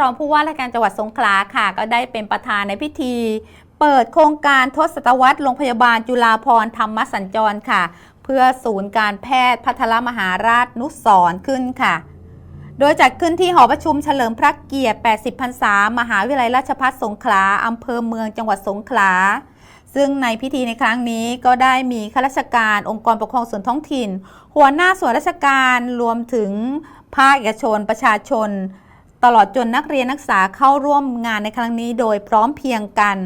รองผู้ว่าราชการจังหวัดสงขลาค่ะ ก็ได้เป็นประธานในพิธี เปิดโครงการทศวรรษโรงพยาบาลจุฬาภรธรรมสัญจรค่ะ เพื่อศูนย์การแพทย์พัทรมหาราชนุสรขึ้นค่ะ โดยจัดขึ้นที่หอประชุมเฉลิมพระเกียรติ 80 พรรษา มหาวิทยาลัยราชภัฏสงขลาอำเภอเมืองจังหวัดสงขลาซึ่งในพิธีในครั้งนี้ก็ได้มีข้าราชการองค์กรปกครองส่วนท้องถิ่น หัวหน้าส่วนราชการรวมถึงภาคเอกชนประชาชน ตลอดจนนักเรียนนักศึกษาเข้าร่วมงานในครั้งนี้โดยพร้อมเพียงกัน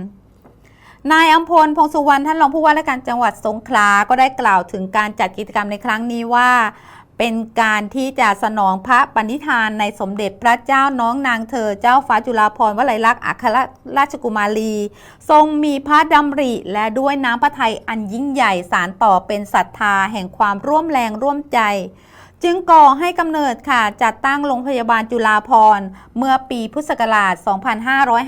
นายอัมพลพงสุวรรณท่านรองผู้ว่าราชการจังหวัดสงขลาก็ได้กล่าวถึงการจัดกิจกรรมในครั้งนี้ว่า เป็นการที่จะสนองพระปณิธานในสมเด็จพระเจ้าน้องนางเธอเจ้าฟ้าจุฬาภรณ์วลัยลักษณ์อัครราชกุมารี ทรงมีพระดำริและด้วยน้ำพระทัยอันยิ่งใหญ่สารต่อเป็นศรัทธาแห่งความร่วมแรงร่วมใจ จึงก่อให้กำเนิดค่ะจัดตั้งโรงพยาบาลจุฬาภรณ์เมื่อปีพุทธศักราช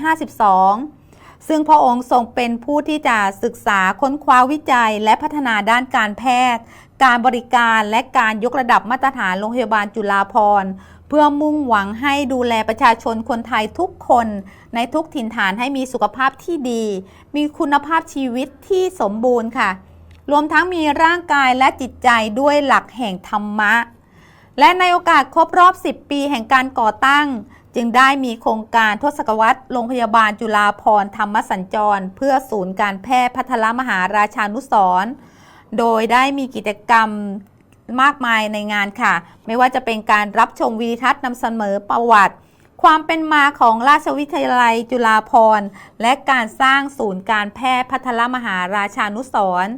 2552 ซึ่งพระองค์ทรงเป็นผู้ที่จะศึกษาค้นคว้าวิจัย และพัฒนาด้านการแพทย์ การบริการและการยกระดับมาตรฐานโรงพยาบาลจุฬาภรณ์เพื่อมุ่งหวังให้ดูแลประชาชนคนไทยทุกคน ในทุกถิ่นฐานให้มีสุขภาพที่ดี มีคุณภาพชีวิตที่สมบูรณ์ค่ะ รวมทั้งมีร่างกายและจิตใจด้วยหลักแห่งธรรมะ และในโอกาสครบรอบ 10 ปีแห่งการก่อตั้ง จึงได้มีโครงการทศกวรรษโรงพยาบาลจุฬาภรธรรมสัญจร เพื่อศูนย์การแพทย์พัทรมหาราชานุสรณ์โดยได้มีกิจกรรมมากมายในงานค่ะ ไม่ว่าจะเป็นการรับชมวีทัศน์นำเสนอประวัติ ความเป็นมาของราชวิทยาลัยจุฬาภรณ์ และการสร้างศูนย์การแพทย์พัทรมหาราชานุสรณ์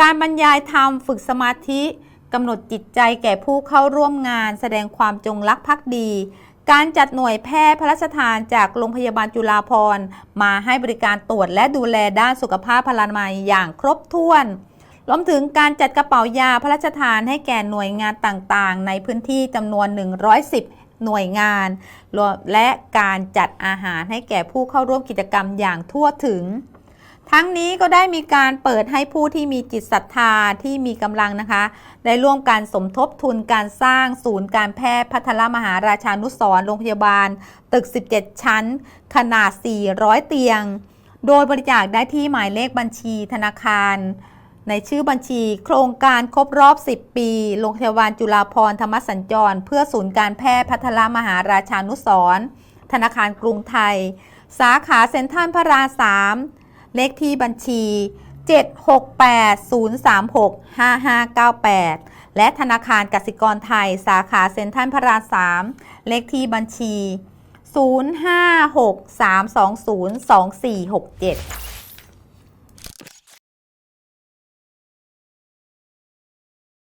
การบรรยายธรรมฝึกสมาธิ กำหนดจิตใจแก่ผู้เข้าร่วมงาน แสดงความจงรักภักดี การจัดหน่วยแพทย์พระราชทานจากโรงพยาบาลจุฬาภรณ์มาให้บริการตรวจและดูแลด้านสุขภาพพลานามัยอย่างครบถ้วนรวมถึงการจัดกระเป๋ายาพระราชทานให้แก่หน่วยงานต่างๆ ในพื้นที่จำนวน 110 หน่วยงาน และการจัดอาหารให้แก่ผู้เข้าร่วมกิจกรรมอย่างทั่วถึง ทั้งนี้ก็ได้มีการเปิดให้ผู้ที่มีจิตศรัทธาที่มีกำลังนะคะ ได้ร่วมการสมทบทุนการสร้างศูนย์การแพทย์พัทรมหาราชานุสรณ์โรงพยาบาล ตึก 17 ชั้น ขนาด 400 เตียง โดยบริจาคได้ที่หมายเลขบัญชีธนาคาร ในชื่อบัญชีโครงการครบรอบ 10 ปีโรงพยาบาลจุฬาภรธรรมสัญจร เพื่อศูนย์การแพทย์พัทรมหาราชานุสรณ์ธนาคารกรุงไทย สาขาเซ็นทรัลพระราม3 เลขที่บัญชี 768-036-5598 และธนาคารกสิกรไทย สาขาเซ็นทรัลพระราม3เลขที่บัญชี 056-320-2467